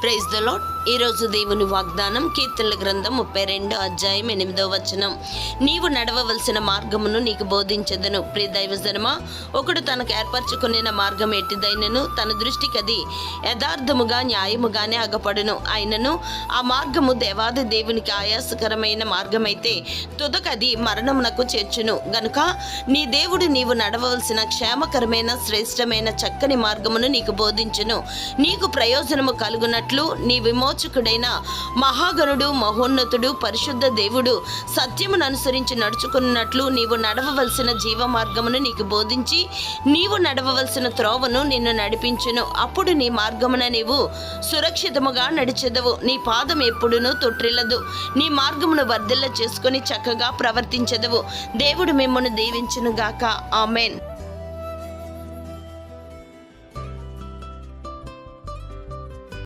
Praise the Lord. ఈరోజు దేవుని వాగ్దానం కీర్తనల గ్రంథం ముప్పై రెండు అధ్యాయం ఎనిమిదో వచనం. నీవు నడవవలసిన మార్గమును నీకు బోధించదను. ప్రియ దైవజనమా ఒకడు తనకు ఏర్పరచుకునే మార్గం ఎట్టిదైనను తన దృష్టికి అది యథార్థముగా న్యాయముగానే అగపడును. అయినను ఆ మార్గము దేవాది దేవునికి ఆయాసకరమైన మార్గమైతే తుదకది మరణమునకు చేర్చును. గనుక నీ దేవుడు నీవు నడవవలసిన క్షేమకరమైన శ్రేష్టమైన చక్కని మార్గమును నీకు బోధించును. నీకు ప్రయోజనము కలుగునట్లు నీ విమో విమోచకుడైన మహాగణుడు మహోన్నతుడు పరిశుద్ధ దేవుడు సత్యమును అనుసరించి నడుచుకున్నట్లు నీవు నడవవలసిన జీవ మార్గమును నీకు బోధించి నీవు నడవవలసిన త్రోవను నిన్ను నడిపించును. అప్పుడు నీ మార్గమున నీవు సురక్షితముగా నడిచెదవు. నీ పాదం ఎప్పుడునూ తొట్టిల్లదు. నీ మార్గమును వర్ధిల్ల చేసుకొని చక్కగా ప్రవర్తించెదవు. దేవుడు మిమ్మల్ని దీవించునుగాక. ఆమెన్.